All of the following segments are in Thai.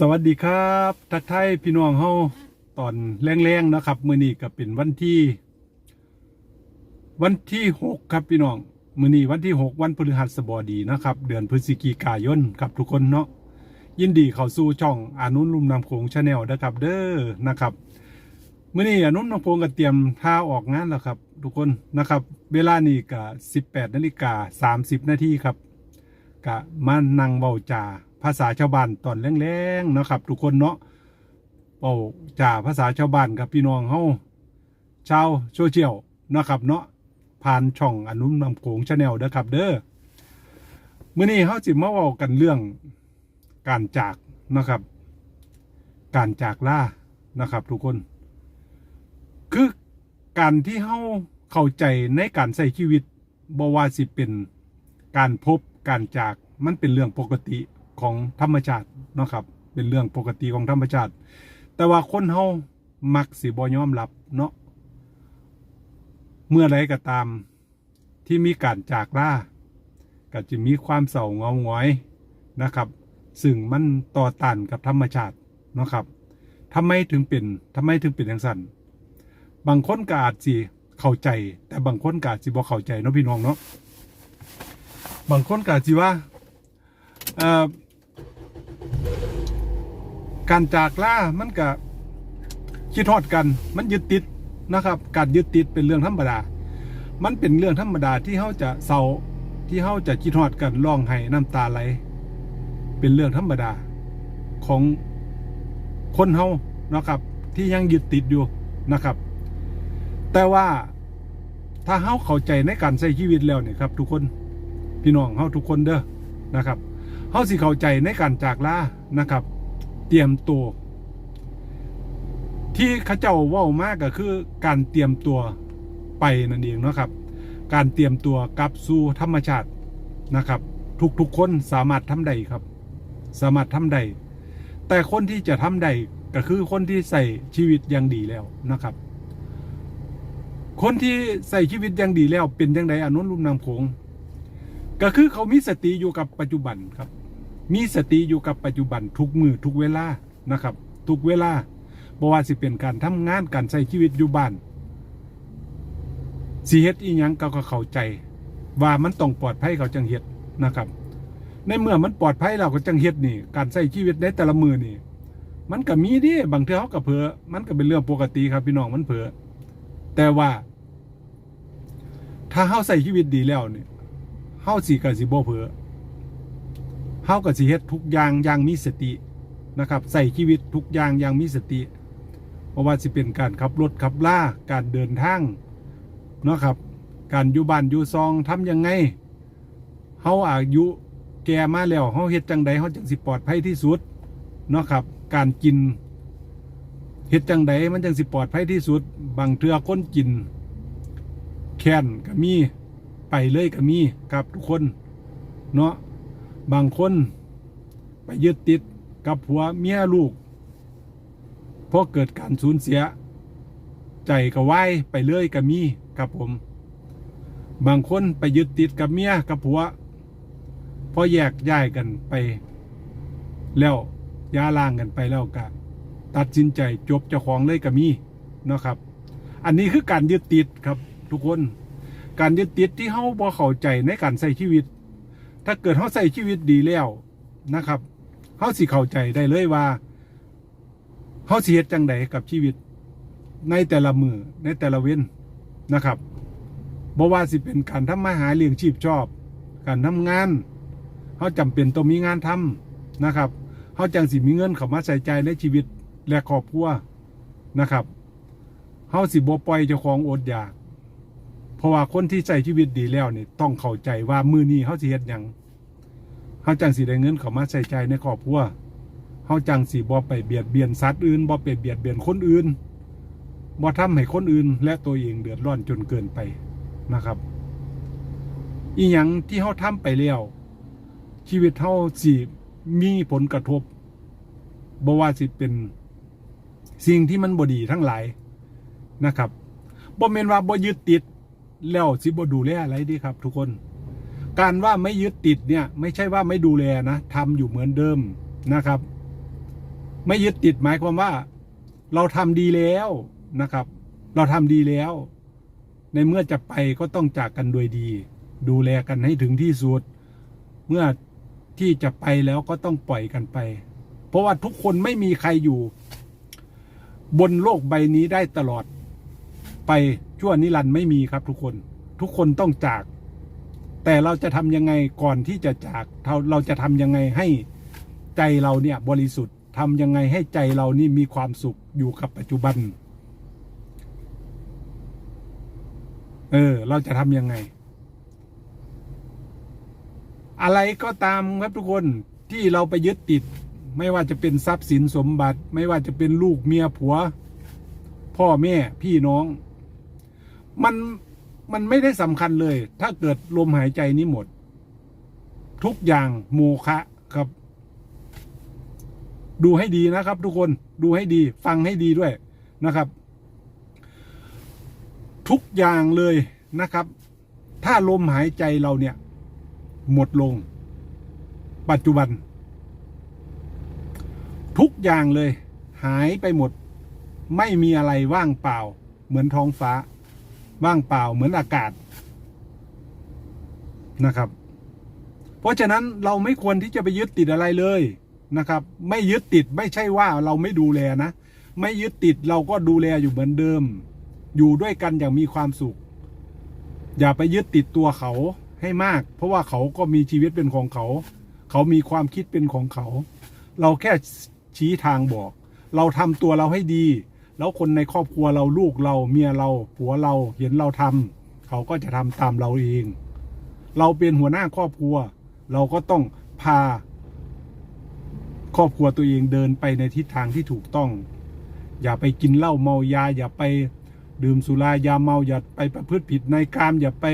สวัสดีครับทักทายพี่น้องเฮาตอนแรงๆนะครับ มื้อนี้ก็เป็นวันที่ วันที่หกครับพี่น้องมื้อนี้วันที่หกวันพฤหัสบดีนะครับ เดือนพฤศจิกายนครับทุกคนเนาะยินดีเข้าสู่ช่องอนุนลุ่มน้ำโขงชาแนลนะครับ เด้อนะครับมื้อนี้อนุนน้ำโขงก็เตรียมท่าออกงานแล้วครับ ทุกคนนะครับ เวลานี้ก็18นาฬิกา30นาทีครับกะมานั่งเบาจ่า ภาษาชาวบ้านตอนแรงๆนะครับ ทุกคนเนาะเบาจ่าภาษาชาวบ้านกับพี่น้องเฮาชาวโซเชียลนะครับเนาะผ่านช่องอนุนำโขงชาแนลเด้อครับ เด้อมื้อนี้เฮาสิมาเว้ากันเรื่องการจากนะครับ การจากล่านะครับ ทุกคน คือการที่เฮาเข้าใจในการใช้ชีวิตบ่ว่าสิเป็นการพบการจากมันเป็นเรื่องปกติ ของธรรมชาติเนาะครับ เป็นเรื่องปกติของธรรมชาติ แต่ว่าคนเฮามักสิบ่ยอมรับเนาะเมื่อไรก็ตามที่มีการจากล่าก็จะมีความเศร้าเงาหงอยนะครับ ซึ่งมันต่อต้านกับธรรมชาติเนาะครับทำไมถึงเป็นทำไมถึงเป็นอย่างสั้นบางคนก็อาจสิเข้าใจ แต่บางคนก็อาจสิบ่เข้าใจเนาะพี่น้องเนาะบางคนก็อาจจะว่าเอ่อ การจากล่ามันก็คิดทอดกันมันยึดติดนะครับ การยึดติดเป็นเรื่องธรรมดา มันเป็นเรื่องธรรมดาที่เขาจะเศร้าที่เขาจะคิดทอดกันร้องไห้น้ำตาไหล เป็นเรื่องธรรมดาของคนเฮานะครับ ที่ยังยึดติดอยู่นะครับ แต่ว่าถ้าเฮาเข้าใจในการใช้ชีวิตแล้วเนี่ยครับ ทุกคนพี่น้องเฮาทุกคนเด้อนะครับเฮาสิเข้าใจในการจากลานะครับ เตรียมตัว ที่เข้าเจ้าว้ามากก็คือการเตรียมตัวไปนั่นเองนะครับ การเตรียมตัวกลับสู่ธรรมชาตินะครับ ทุกๆคนสามารถทำได้ครับ สามารถทำได้แต่คนที่จะทำได้ก็คือคนที่ใส่ชีวิตอย่างดีแล้วนะครับ คนที่ใส่ชีวิตอย่างดีแล้วเป็นยังไงอนุรุมนำโขงก็คือเขามีสติอยู่กับปัจจุบันครับ มีสติอยู่กับปัจจุบันทุกมือทุกเวลานะครับ ทุกเวลาบ่ว่าสิเป็นการทำงานการใช้ชีวิตอยู่บ้านสิเฮ็ดอีหยังเขาก็เข้าใจ ว่ามันต้องปลอดภัยเขาจังเฮ็ดนะครับ ในเมื่อมันปลอดภัยเราก็จังเฮ็ดนี่ การใช้ชีวิตในแต่ละมือนี่ มันก็มีดิบางเทื่อเขาก็เผลอมันก็เป็นเรื่องปกติครับพี่น้องมันเผลอแต่ว่า ถ้าเฮาใช้ชีวิตดีแล้วเนี่ยเฮาสิก็สิบ่เผลอ เฮาก็สิเฮ็ดทุกอย่างอย่างมีสตินะครับใส่ชีวิตทุกอย่างอย่างมีสติเพราะว่าสิเป็นการขับรถขับล่าการเดินทางเนาะครับการอยู่บ้านอยู่ซองทำยังไงเฮาอายุแก่มาแล้วเฮาเฮ็ดจังใดเฮาจังสิปลอดภัยที่สุดเนาะครับการกินเฮ็ดจังใดมันจังสิปลอดภัยที่สุด บางเทื่อคนกิน แค้นก็มีไปเลยก็มีครับทุกคนเนาะ บางคนไปยึดติดกับผัวเมียลูกเพราะเกิดการสูญเสีย ใจก็ไหวไปเลยก็มีครับผม บางคนไปยึดติดกับเมียกับผัวพอแยกย้ายกันไป แล้วย้าล่างกันไปแล้วก็ตัดสินใจจบเจ้าของเลยก็มีเนาะครับ อันนี้คือการยึดติดครับทุกคน การยึดติดที่เขาบ่เข้าใจในการใช้ชีวิต ถ้าเกิดเขาใช้ชีวิตดีแล้วนะครับเขาสิเข้าใจได้เลยว่าเขาสิเฮ็ดจังใดกับชีวิต ในแต่ละมือในแต่ละเว้นนะครับบ่ว่าสิเป็นการทำมาหาเลี้ยงชีพชอบ การทำงานเขาจำเป็นต้องมีงานทำนะครับเขาจังสิมีเงินเข้ามาใส่ใจในชีวิตและครอบครัวนะครับเขาสิบ่ปล่อยเจ้าของอดอยาก ราะว่าคนที่ใช้ชีวิตดีแล้วนี่ต้องเข้าใจว่ามือนี้เขาสิเฮ็ดหยังเขาจังสิได้เงินเขามาใส่ใจในครอบครัวเขาจังสิบ่ไปเบียดเบียนสัตว์อื่นบ่ไปเบียดเบียนคนอื่นบ่ทำให้คนอื่น และตัวเองเดือดร้อนจนเกินไปนะครับ อีหยังที่เขาทำไปแล้วชีวิตเขาสิมีผลกระทบบ่ว่าสิเป็นสิ่งที่มันบดีทั้งหลายนะครับบ่แม่นว่าบ่ยึดติด แล้วสิบดูแลอะไรดีครับ ทุกคน การว่าไม่ยึดติดเนี่ย ไม่ใช่ว่าไม่ดูแลนะทำอยู่เหมือนเดิมนะครับ ไม่ยึดติดหมายความว่า เราทำดีแล้วนะครับ เราทำดีแล้ว ในเมื่อจะไปก็ต้องจากกันโดยดี ดูแลกันให้ถึงที่สุด เมื่อที่จะไปแล้วก็ต้องปล่อยกันไป เพราะว่าทุกคนไม่มีใครอยู่ บนโลกใบนี้ได้ตลอด ไปชั่วนิรันดร์ไม่มีครับทุกคนทุกคนต้องจาก แต่เราจะทำยังไงก่อนที่จะจากเราเราจะทำยังไงให้ใจเราเนี่ยบริสุทธิ์ทำยังไงให้ใจเรานี่มีความสุขอยู่กับปัจจุบัน เออ เราจะทำยังไง อะไรก็ตามครับทุกคนที่เราไปยึดติด ไม่ว่าจะเป็นทรัพย์สินสมบัติ ไม่ว่าจะเป็นลูกเมียผัว พ่อแม่พี่น้อง มันมันไม่ได้สำคัญเลย ถ้าเกิดลมหายใจนี้หมด ทุกอย่างโมฆะครับ ดูให้ดีนะครับ ทุกคนดูให้ดี ฟังให้ดีด้วยนะครับ ทุกอย่างเลยนะครับ ถ้าลมหายใจเราเนี่ย หมดลง ปัจจุบัน ทุกอย่างเลย หายไปหมด ไม่มีอะไรว่างเปล่า เหมือนท้องฟ้า ว่างเปล่าเหมือนอากาศนะครับ เพราะฉะนั้นเราไม่ควรที่จะไปยึดติดอะไรเลยนะครับ ไม่ยึดติดไม่ใช่ว่าเราไม่ดูแลนะ ไม่ยึดติดเราก็ดูแลอยู่เหมือนเดิม อยู่ด้วยกันอย่างมีความสุข อย่าไปยึดติดตัวเขาให้มาก เพราะว่าเขาก็มีชีวิตเป็นของเขา เขามีความคิดเป็นของเขา เราแค่ชี้ทางบอก เราทำตัวเราให้ดี แล้วคนในครอบครัวเราลูกเราเมียเราผัวเราเห็นเราทำเขาก็จะทำตามเราเอง เราเป็นหัวหน้าครอบครัว เราก็ต้องพา ครอบครัวตัวเองเดินไปในทิศทางที่ถูกต้อง อย่าไปกินเหล้าเมายา อย่าไปดื่มสุรายาเมาอย่าไปประพฤติผิดในกามอย่าไป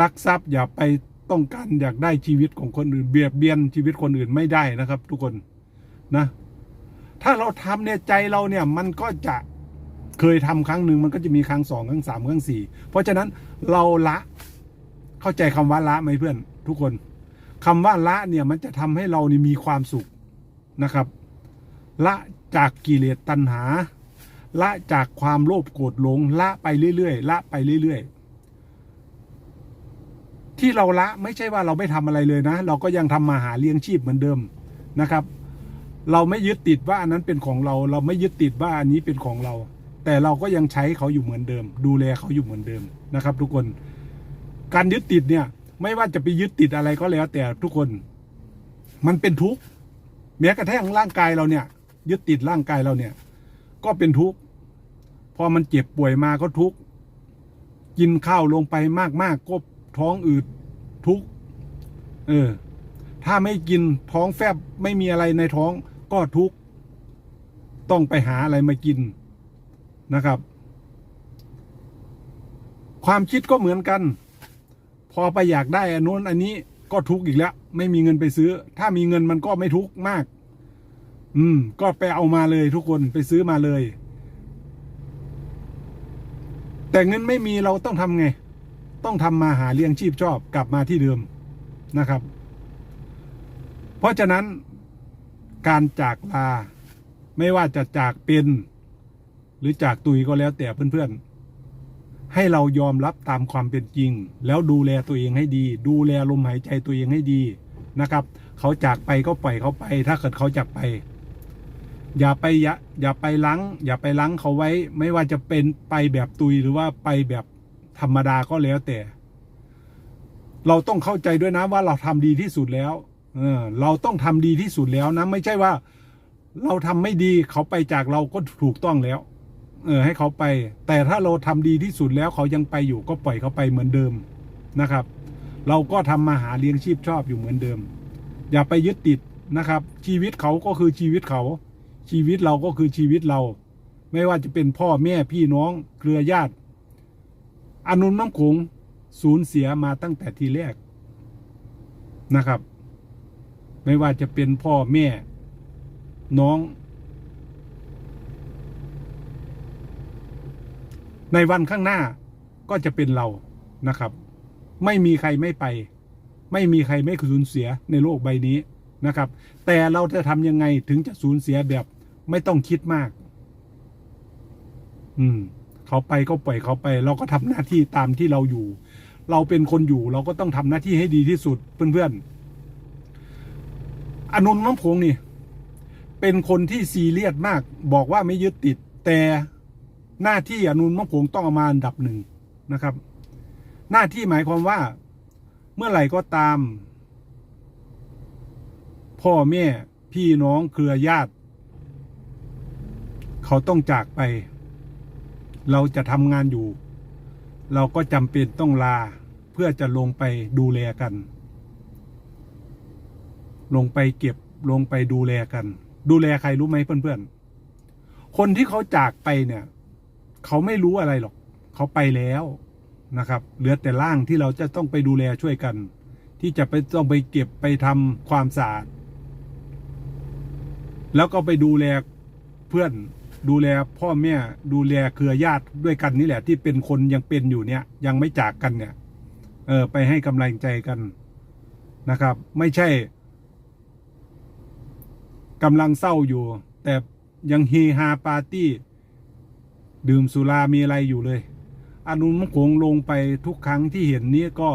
ลักทรัพย์อย่าไปต้องการอยากได้ชีวิตของคนอื่นเบียดเบียนชีวิตคนอื่นไม่ได้นะครับ ทุกคน นะ ถ้าเราทำเนี่ยใจเราเนี่ยมันก็จะเคยทำครั้งหนึ่งมันก็จะมีครั้งสองครั้งสามครั้งสี่เพราะฉะนั้นเราละเข้าใจคำว่าละไหมเพื่อน ทุกคนคำว่าละเนี่ยมันจะทำให้เรานี่มีความสุขนะครับ ละจากกิเลสตัณหา ละจากความโลภโกรธหลงละไปเรื่อยๆละไปเรื่อยๆที่เราละไม่ใช่ว่าเราไม่ทำอะไรเลยนะ เราก็ยังทำมาหาเลี้ยงชีพเหมือนเดิมนะครับ เราไม่ยึดติดว่าอันนั้นเป็นของเรา เราไม่ยึดติดว่าอันนี้เป็นของเรา แต่เราก็ยังใช้เขาอยู่เหมือนเดิม ดูแลเขาอยู่เหมือนเดิมนะครับ ทุกคนการยึดติดเนี่ย ไม่ว่าจะไปยึดติดอะไรก็แล้ว แต่ทุกคน มันเป็นทุกข์แม้กระทั่งร่างกายเราเนี่ย ยึดติดร่างกายเราเนี่ย ก็เป็นทุกข์พอมันเจ็บป่วยมาก็ทุกข์กินข้าวลงไปมากๆก็ท้องอืดทุกข์เออ ถ้าไม่กินท้องแฟบไม่มีอะไรในท้อง ก็ทุกข์ต้องไปหาอะไรมากินนะครับ ความคิดก็เหมือนกัน พอไปอยากได้อันนู้นอันนี้ก็ทุกข์อีกแล้ว ไม่มีเงินไปซื้อ ถ้ามีเงินมันก็ไม่ทุกข์มาก อืม ก็ไปเอามาเลยทุกคนไปซื้อมาเลย แต่เงินไม่มีเราต้องทำไง ต้องทำมาหาเลี้ยงชีพชอบกลับมาที่เดิมนะครับ เพราะฉะนั้น การจากลา ไม่ว่าจะจากเป็น หรือจากตุยก็แล้วแต่เพื่อนๆ ให้เรายอมรับตามความเป็นจริง แล้วดูแลตัวเองให้ดี ดูแลลมหายใจตัวเองให้ดีนะครับ เขาจากไปก็ปล่อยเขาไป ถ้าเกิดเขาจากไป อย่าไปอย่าอย่าไปลังอย่าไปลังเขาไว้ ไม่ว่าจะเป็นไปแบบตุยหรือว่าไปแบบธรรมดาก็แล้วแต่ เราต้องเข้าใจด้วยนะว่าเราทำดีที่สุดแล้ว เออเราต้องทำดีที่สุดแล้วนะ ไม่ใช่ว่า เราทำไม่ดีเขาไปจากเราก็ถูกต้องแล้ว เออ ให้เขาไป แต่ถ้าเราทำดีที่สุดแล้วเขายังไปอยู่ก็ปล่อยเขาไปเหมือนเดิมนะครับ เราก็ทำมาหาเลี้ยงชีพชอบอยู่เหมือนเดิม อย่าไปยึดติดนะครับ ชีวิตเขาก็คือชีวิตเขา ชีวิตเราก็คือชีวิตเรา ไม่ว่าจะเป็นพ่อแม่พี่น้องเครือญาติอนุนน้ำขงสูญเสียมาตั้งแต่ทีแรกนะครับ ไม่ว่าจะเป็นพ่อแม่ น้อง ในวันข้างหน้าก็จะเป็นเรานะครับ ไม่มีใครไม่ไป ไม่มีใครไม่สูญเสียในโลกใบนี้นะครับ แต่เราจะทำยังไงถึงจะสูญเสียแบบไม่ต้องคิดมาก อืม เขาไปก็ปล่อยเขาไป เราก็ทำหน้าที่ตามที่เราอยู่ เราเป็นคนอยู่ เราก็ต้องทำหน้าที่ให้ดีที่สุดเพื่อนๆ อานนท์น้ำพงนี่ เป็นคนที่ซีเรียสมาก บอกว่าไม่ยึดติด แต่หน้าที่อนุนมะพงต้องเอามาอันดับหนึ่งนะครับ หน้าที่หมายความว่าเมื่อไหร่ก็ตาม พ่อแม่พี่น้องเครือญาติ เขาต้องจากไป เราจะทำงานอยู่ เราก็จำเป็นต้องลาเพื่อจะลงไปดูแลกัน ลงไปเก็บลงไปดูแลกัน ดูแลใครรู้ไหมเพื่อนๆ คนที่เขาจากไปเนี่ย เขาไม่รู้อะไรหรอก เขาไปแล้วนะครับ เหลือแต่ร่างที่เราจะต้องไปดูแลช่วยกัน ที่จะไปต้องไปเก็บไปทำความสะอาดแล้วก็ไปดูแลเพื่อนดูแลพ่อแม่ดูแลเครือญาติด้วยกันนี่แหละ ที่เป็นคนยังเป็นอยู่เนี่ย ยังไม่จากกันเนี่ย เออ ไปให้กำลังใจกันนะครับ ไม่ใช่ กำลังเศร้าอยู่ แต่ยังเฮฮาปาร์ตี้ ดื่มสุรามีอะไรอยู่เลย อนุมคงลงไปทุกครั้งที่เห็นนี้ก็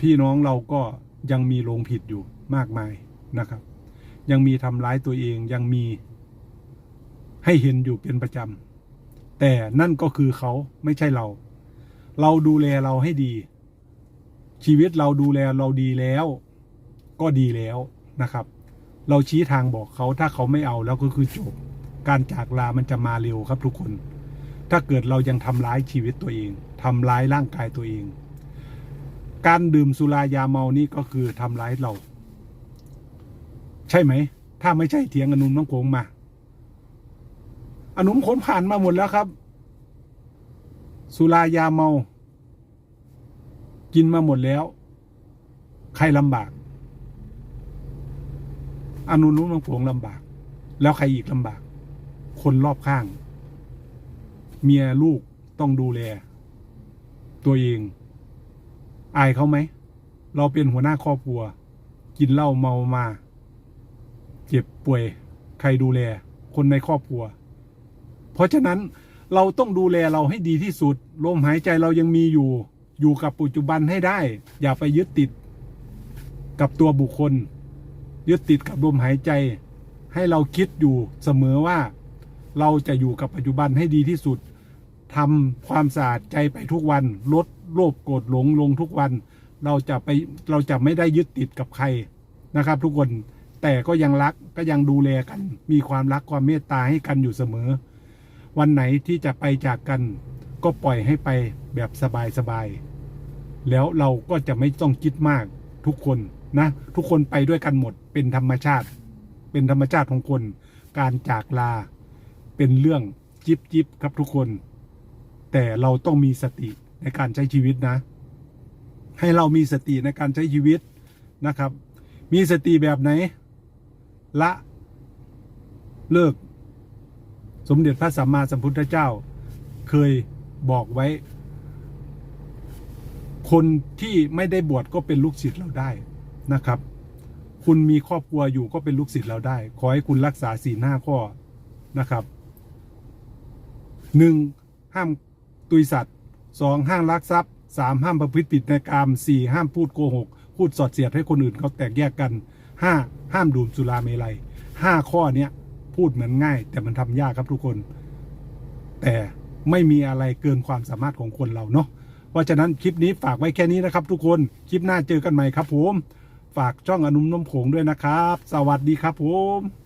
พี่น้องเราก็ยังมีลงผิดอยู่มากมายนะครับ ยังมีทำร้ายตัวเองยังมีให้เห็นอยู่เป็นประจำแต่นั่นก็คือเขาไม่ใช่เรา เราดูแลเราให้ดี ชีวิตเราดูแลเราดีแล้ว ก็ดีแล้วนะครับ เราชี้ทางบอกเขาถ้าเขาไม่เอาแล้วก็คือจบ การจากลามันจะมาเร็วครับทุกคน ถ้าเกิดเรายังทำร้ายชีวิตตัวเองทำร้ายร่างกายตัวเอง การดื่มสุรายาเมานี่ก็คือทำร้ายเรา ใช่ไหม ถ้าไม่ใช่เถียงอนุมน้องโขงมา อนุมขนผ่านมาหมดแล้วครับ สุรายาเมา กินมาหมดแล้ว ใครลำบากอนุนุน้องโขงลำบาก แล้วใครอีกลำบาก คนรอบข้าง เมียลูกต้องดูแล ตัวเอง อายเขาไหม เราเป็นหัวหน้าครอบครัว กินเหล้าเมามา เจ็บป่วย ใครดูแล คนในครอบครัว เพราะฉะนั้นเราต้องดูแลเราให้ดีที่สุด ลมหายใจเรายังมีอยู่ อยู่กับปัจจุบันให้ได้ อย่าไปยึดติดกับตัวบุคคล ยึดติดกับลมหายใจ ให้เราคิดอยู่เสมอว่า เราจะอยู่กับปัจจุบันให้ดีที่สุดทำความสะอาดใจไปทุกวัน ลดโลภโกรธหลงลงทุกวัน เราจะไปเราจะไม่ได้ยึดติดกับใครนะครับ ทุกคนแต่ก็ยังรักก็ยังดูแลกัน มีความรักความเมตตาให้กันอยู่เสมอ วันไหนที่จะไปจากกัน ก็ปล่อยให้ไปแบบสบายๆ แล้วเราก็จะไม่ต้องคิดมากทุกคนนะทุกคนไปด้วยกันหมดเป็นธรรมชาติ เป็นธรรมชาติของคน การจากลาเป็นเรื่องจิบจิบครับทุกคน แต่เราต้องมีสติในการใช้ชีวิตนะ ให้เรามีสติในการใช้ชีวิตนะครับ มีสติแบบไหน ละเลิก สมเด็จพระสัมมาสัมพุทธเจ้า เคยบอกไว้ คนที่ไม่ได้บวชก็เป็นลูกศิษย์เราได้นะครับ คุณมีครอบครัวอยู่ก็เป็นลูกศิษย์เราได้ ขอให้คุณรักษาสี่หน้าข้อนะครับหนึ่งห้ามตุยสัตว์สองห้ามลักทรัพย์สามห้ามประพฤติผิดในกามสี่ห้ามพูดโกหก พูดสอดเสียดให้คนอื่นเขาแตกแยกกันห้าห้ามดื่มสุราเมลัยห้าข้อเนี้ยพูดเหมือนง่าย แต่มันทำยากครับทุกคน แต่ไม่มีอะไรเกินความสามารถของคนเราเนาะ เพราะฉะนั้นคลิปนี้ฝากไว้แค่นี้นะครับทุกคนคลิปหน้าเจอกันใหม่ครับผม ฝากช่องอนุมนมผงด้วยนะครับ สวัสดีครับผม